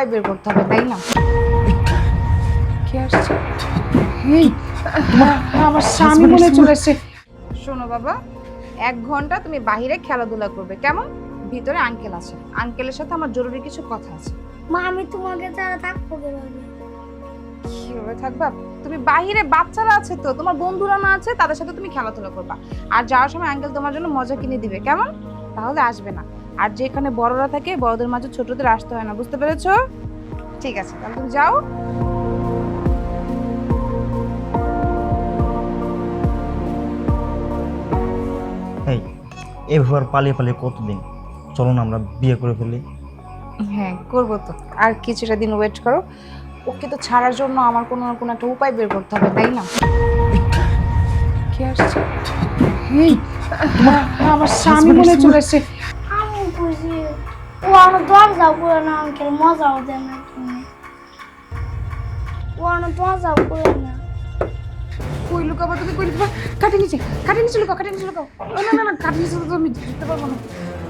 উপায় বের করতে হবে তাই না? কি আসছে? এই হ্যাঁ, আমার স্বামী মনে চলে এসেছে। শোনো বাবা এক ঘণ্টা তুমি বাহিরে খেলাধুলা করবে কেমন? ভিতরে আঙ্কেল আছে। আঙ্কেলের সাথে আমার জরুরি কিছু কথা আছে। মা আমি তোমাকে ছাড়া থাকব কীভাবে? কীভাবে থাকবা? তুমি বাইরে বাচ্চারা আছে তো তোমার বন্ধুরা না আছে তাদের সাথে তুমি খেলাধুলা করবা। আর যাওয়ার সময় আঙ্কেল তোমার জন্য মজা কিনে দিবে কেমন? তাহলে আসবে না। আর যেখানে বড়রা থাকে বড়দের মাঝে ছোটদের আসতে হয় না বুঝতে পেরেছ? ঠিক আছে তাহলে তুমি যাও। এই এভাবে পালিয়ে পালিয়ে কতদিন? চলো না আমরা বিয়ে করে ফেলি। হ্যাঁ করব তো। আর কিছুটা দিন ওয়েট করো। ওকে তো ছাড়ার জন্য আমার কোনো না কোনো একটা উপায় বের করতে হবে তাই না? কি আসছে? আমার স্বামী মনে চলে বুঝি ও আমার দরজা করে না আঙ্কেল মজাও দেয় না তুমি ও আমার দরজাও করে না কই লুকাবো তুমি কই লুকাবো কাটে নিচে কাটে নিচে লুকাও কাটে নিচে লুকাও। না না না কাটে নিচে তো আমি বুঝতে পারব না।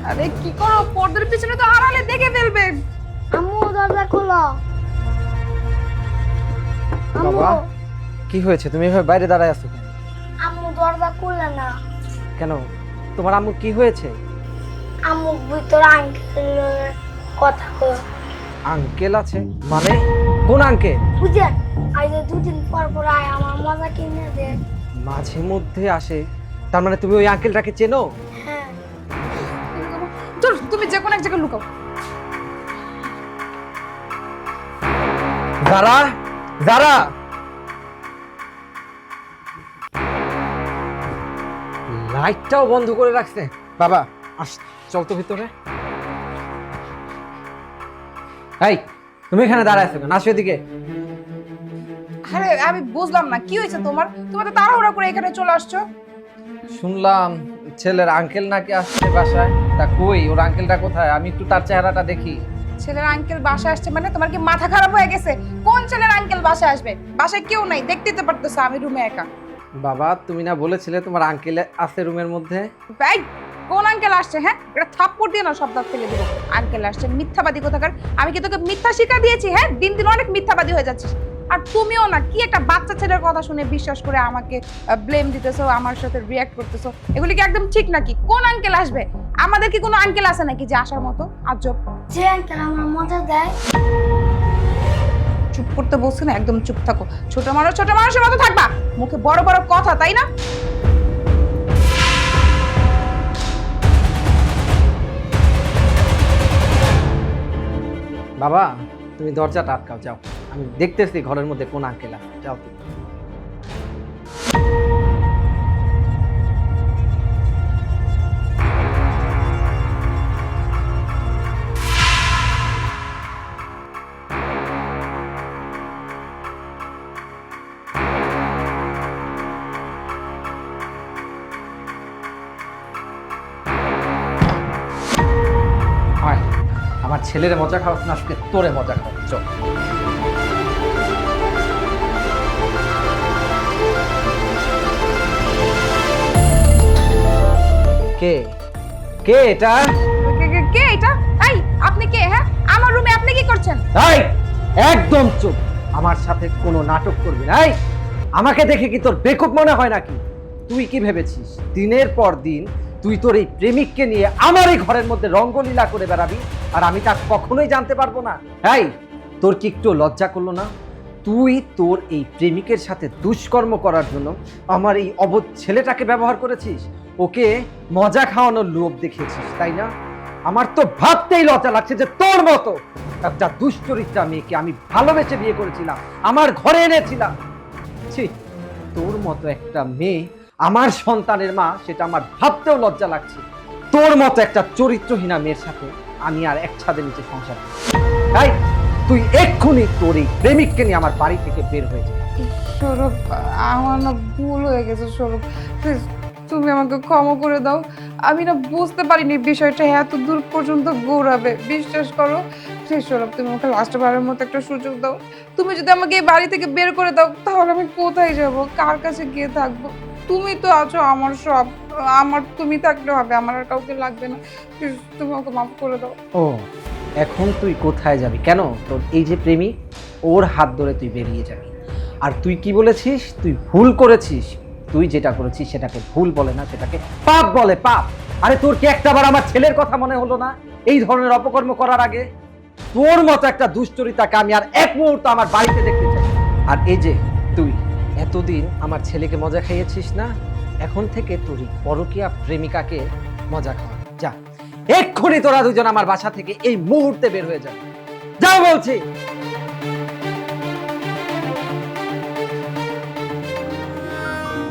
আরে কি করো পর্দার পিছনে তো আড়ালে দেখে ফেলবে। আম্মু দরজা খোলো। আম্মু। বাবা। কি হয়েছে? তুমি এভাবে বাইরে দাঁড়ায় আছো কেন? আম্মু দরজা খুলে না। কেন? তোমার আম্মু কি হয়েছে? আম্মু ভিতরে আঙ্কেলের কথা কয় আঙ্কেল আছে? মানে? কোন আঙ্কেল বুঝেন আজ দুদিন পর পর আয় আমার মজা কিনে দে। মাঝে মধ্যে আসে। তার মানে তুমি ওই আঙ্কেলটাকে চেনো? হ্যাঁ। চল তুমি যে কোনো এক জায়গায় লুকাও। যারা যারা! লাইটটাও বন্ধ করে রাখছে। বাবা আস চল তো ভিতরে। এই তুমি এখানে দাঁড়ায় আছো কেন? আসো এদিকে। আরে আমি বুঝলাম না কি হয়েছে তোমার? তুমি তো তাড়াহুড়া করে এখানে চলে আসছো। শুনলাম ছেলের আঙ্কেল নাকি আসছে বাসায়। তা কই ওর আঙ্কেলটা কোথায়? আমি একটু তার চেহারাটা দেখি। ছেলের আঙ্কেল বাসায় আসছে মানে তোমার কি মাথা খারাপ হয়ে গেছে? কোন ছেলের আঙ্কেল বাসায় আসবে? বাসায় কেউ নাই দেখতেই তো পারতেছো আমি রুমে একা। বাবা তুমি না বলেছিলে তোমার আঙ্কেল আছে রুমের মধ্যে? আঙ্কেল আসছে হ্যাঁ? এটা থাপ্পড় দিয়ে না সব দাঁত ফেলে দিব। আঙ্কেল আসছে মিথ্যাবাদী কোথাকার? আমি কি তোকে মিথ্যা শিক্ষা দিয়েছি হ্যাঁ? দিন দিন অনেক মিথ্যাবাদী হয়ে যাচ্ছিস। আর তুমিও না কি একটা বাচ্চা ছেলের কথা শুনে বিশ্বাস করে আমাকে ব্লেম দিতেছো আমার সাথে রিয়াক্ট করতেছো? এগুলি কি একদম ঠিক নাকি? কোন আঙ্কেল আসবে? আমাদের কি কোনো আঙ্কেল আছে নাকি যে আসার মতো? আজব। যে আঙ্কেল আমার মজা দেয়। চুপ করতে বলছি না একদম চুপ থাকো। ছোট মানুষ ছোট মানুষের মতো থাকবা। মুখে বড় বড় কথা তাই না? বাবা তুমি দরজাটা আটকাও যাও আমি দেখতেছি ঘরের মধ্যে কোন আঙ্কেল আছে যাও তুমি। আমার ছেলের মজা খাওয়াস না আজকে তোরে মজা খাওয়াচ্ছ কে? কে এটা? কে- এটা? এই আপনি কে হ্যাঁ? আমার রুমে আপনি কি করছেন? এই একদম চুপ। আমার সাথে কোনো নাটক করবি না। এই আমাকে দেখে কি তোর বেকুব মনে হয় নাকি? তুই কি ভেবেছিস? দিনের পর দিন তুই তোর এই প্রেমিককে নিয়ে আমার এই ঘরের মধ্যে রঙ্গলীলা করে বেড়াবি, আর আমি তা কখনোই জানতে পারব না। এই, তোর কি একটু লজ্জা করল না? তুই তোর এই প্রেমিকের সাথে দুষ্কর্ম করার জন্য আমার এই অবোধ ছেলেটাকে ব্যবহার করেছিস? ওকে মজা খাওয়ানোর লোভ দেখিয়েছিস, তাই না? আমার তো ভাবতেই লজ্জা লাগছে যে তোর মতো একটা দুশ্চরিত্রা মেয়েকে আমি ভালোবেসে বিয়ে করেছিলাম, আমার ঘরে এনেছিলাম। ছি, তোর মতো একটা মেয়ে আমার সন্তানের মা, সেটা আমার ভাবতেও লজ্জা লাগছে। তোর মতো একটা চরিত্রহীনা মেয়ের সাথে আমি আর এক ছাদের নিচে সংসার তাই তুই এক্ষুনি তোর এই প্রেমিককে নিয়ে আমার বাড়ি থেকে বের হয়ে যা। সৌরভ, আমার না ভুল হয়ে গেছে সৌরভ। প্লিজ তুমি আমাকে ক্ষমা করে দাও। আমি না বুঝতে পারিনি বিষয়টা, এত দূর পর্যন্ত গৌরাবে বিশ্বাস করো প্লিজ সৌরভ, তুমি আমাকে লাস্ট বারের মতো একটা সুযোগ দাও। তুমি যদি আমাকে এই বাড়ি থেকে বের করে দাও, তাহলে আমি কোথায় যাব? কার কাছে গিয়ে থাকব? তুমি তো আছো, আমার সব, আমার, তুমি থাকলে হবে, আমার আর কাউকে লাগবে না। তুমি আমাকে মাফ করে দাও। ও, এখন তুই কোথায় যাবি? কেন? তোর এই যে প্রেমিক ওর হাত ধরে তুই বেরিয়ে যাবি। আর তুই কি বলেছিস? তুই ভুল করেছিস। তুই যেটা করেছিস, সেটাকে ভুল বলে না, সেটাকে পাপ বলে, পাপ। আরে তোর কি একটাবার আমার ছেলের কথা মনে হলো না? এই ধরনের অপকর্ম করার আগে? তোর মতো একটা দুশ্চরিতাকে আমি আর এক মুহূর্ত আমার বাড়িতে দেখতে চাই। আর এই যে, তুই এতদিন আমার ছেলেকে মজা খাইয়েছিস না? এখন থেকে তোর পরকিয়া প্রেমিকাকে মজা খাওয়া যা। এক্ষুনি তোরা দুজন আমার বাসা থেকে এই মুহূর্তে বের হয়ে যা। যাও বলছি।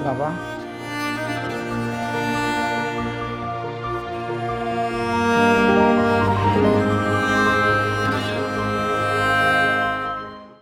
বাবা।